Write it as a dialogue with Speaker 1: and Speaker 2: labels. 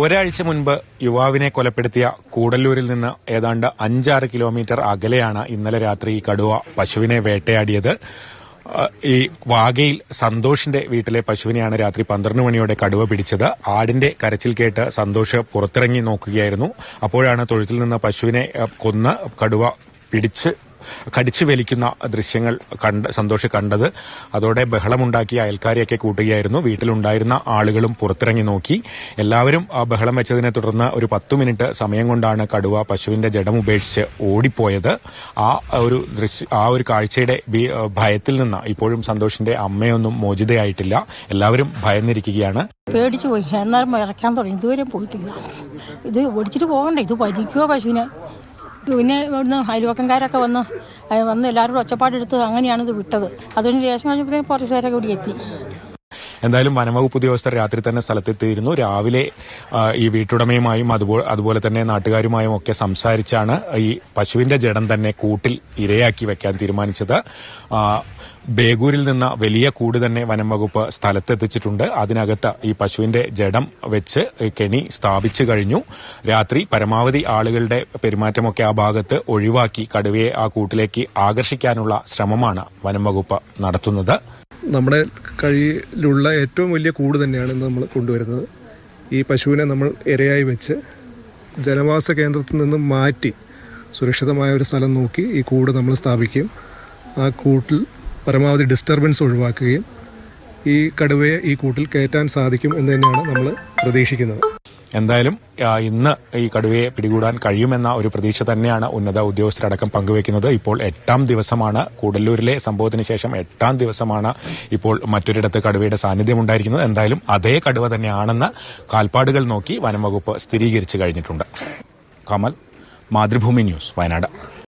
Speaker 1: ഒരാഴ്ച മുൻപ് യുവാവിനെ കൊലപ്പെടുത്തിയ കൂടല്ലൂരിൽ നിന്ന് ഏതാണ്ട് അഞ്ചാറ് കിലോമീറ്റർ അകലെയാണ് ഇന്നലെ രാത്രി ഈ കടുവ പശുവിനെ വേട്ടയാടിയത്. ഈ വാഗയിൽ സന്തോഷിന്റെ വീട്ടിലെ പശുവിനെയാണ് രാത്രി പന്ത്രണ്ട് മണിയോടെ കടുവ പിടിച്ചത്. ആടിന്റെ കരച്ചിൽ കേട്ട് സന്തോഷ് പുറത്തിറങ്ങി നോക്കുകയായിരുന്നു. അപ്പോഴാണ് തൊഴുത്തിൽ നിന്ന് പശുവിനെ കൊന്ന് കടുവ പിടിച്ച് കടിച്ചു വലിക്കുന്ന ദൃശ്യങ്ങൾ കണ്ട് സന്തോഷ് കണ്ടത്. അതോടെ ബഹളമുണ്ടാക്കിയ അയൽക്കാരെയൊക്കെ കൂട്ടുകയായിരുന്നു. വീട്ടിലുണ്ടായിരുന്ന ആളുകളും പുറത്തിറങ്ങി നോക്കി. എല്ലാവരും ആ ബഹളം വെച്ചതിനെ തുടർന്ന് ഒരു പത്തു മിനിറ്റ് സമയം കൊണ്ടാണ് കടുവ പശുവിന്റെ ജഡം ഉപേക്ഷിച്ച് ഓടിപ്പോയത്. ആ ഒരു ദൃശ്യ ആ ഒരു കാഴ്ചയുടെ ഭയത്തിൽ നിന്ന് ഇപ്പോഴും സന്തോഷിന്റെ അമ്മയൊന്നും മോചിതയായിട്ടില്ല. എല്ലാവരും ഭയന്നിരിക്കുകയാണ്.
Speaker 2: പേടിച്ചു പോയി. എന്നാലും ഇറക്കാൻ തുടങ്ങി. ഇതുവരെ പോയിട്ടില്ല. ഇത് ഓടിച്ചിട്ട് പോകണ്ടേ? ഇത് പരിക്കുവോ പശുവിനെ? പിന്നെ ഇവിടുന്ന് അയൽവക്കംകാരൊക്കെ വന്ന് വന്ന് എല്ലാവരും ഒച്ചപ്പാടെടുത്ത് അങ്ങനെയാണ് ഇത് വിട്ടത്. അതിന് ശേഷം കഴിഞ്ഞപ്പോഴത്തേക്ക് കുറച്ച് പേരൊക്കെ കൂടി എത്തി.
Speaker 1: എന്തായാലും വനംവകുപ്പ് ഉദ്യോഗസ്ഥർ രാത്രി തന്നെ സ്ഥലത്തെത്തിയിരുന്നു. രാവിലെ ഈ വീട്ടുടമയുമായും അതുപോലെ അതുപോലെ തന്നെ നാട്ടുകാരുമായും ഒക്കെ സംസാരിച്ചാണ് ഈ പശുവിന്റെ ജഡം തന്നെ കൂട്ടിൽ ഇരയാക്കി വെക്കാൻ തീരുമാനിച്ചത്. ബേഗൂരിൽ നിന്ന് വലിയ കൂട് തന്നെ വനംവകുപ്പ് സ്ഥലത്തെത്തിച്ചിട്ടുണ്ട്. അതിനകത്ത് ഈ പശുവിന്റെ ജഡം വെച്ച് കെണി സ്ഥാപിച്ചു കഴിഞ്ഞു. രാത്രി പരമാവധി ആളുകളുടെ പെരുമാറ്റമൊക്കെ ആ ഭാഗത്ത് ഒഴിവാക്കി കടുവയെ ആ കൂട്ടിലേക്ക് ആകർഷിക്കാനുള്ള ശ്രമമാണ് വനംവകുപ്പ് നടത്തുന്നത്.
Speaker 3: നമ്മുടെ കഴിയിലുള്ള ഏറ്റവും വലിയ കൂട് തന്നെയാണ് ഇന്ന് നമ്മൾ കൊണ്ടുവരുന്നത്. ഈ പശുവിനെ നമ്മൾ ഇരയായി വെച്ച് ജനവാസ കേന്ദ്രത്തിൽ നിന്നും മാറ്റി സുരക്ഷിതമായ ഒരു സ്ഥലം നോക്കി ഈ കൂട് നമ്മൾ സ്ഥാപിക്കുകയും ആ കൂട്ടിൽ പരമാവധി ഡിസ്റ്റർബൻസ് ഒഴിവാക്കുകയും ഈ കടുവയെ ഈ കൂട്ടിൽ കയറ്റാൻ സാധിക്കും എന്ന് തന്നെയാണ് നമ്മൾ പ്രതീക്ഷിക്കുന്നത്.
Speaker 1: എന്തായാലും ഇന്ന് ഈ കടുവയെ പിടികൂടാൻ കഴിയുമെന്ന ഒരു പ്രതീക്ഷ തന്നെയാണ് ഉന്നത ഉദ്യോഗസ്ഥരടക്കം പങ്കുവയ്ക്കുന്നത്. ഇപ്പോൾ എട്ടാം ദിവസമാണ് കൂടല്ലൂരിലെ സംഭവത്തിന് ശേഷം എട്ടാം ദിവസമാണ് ഇപ്പോൾ മറ്റൊരിടത്ത് കടുവയുടെ സാന്നിധ്യം ഉണ്ടായിരിക്കുന്നത്. എന്തായാലും അതേ കടുവ തന്നെയാണെന്ന് കാൽപ്പാടുകൾ നോക്കി വനം വകുപ്പ് സ്ഥിരീകരിച്ചു കഴിഞ്ഞിട്ടുണ്ട്. കമൽ മാതൃഭൂമി ന്യൂസ് വയനാട്.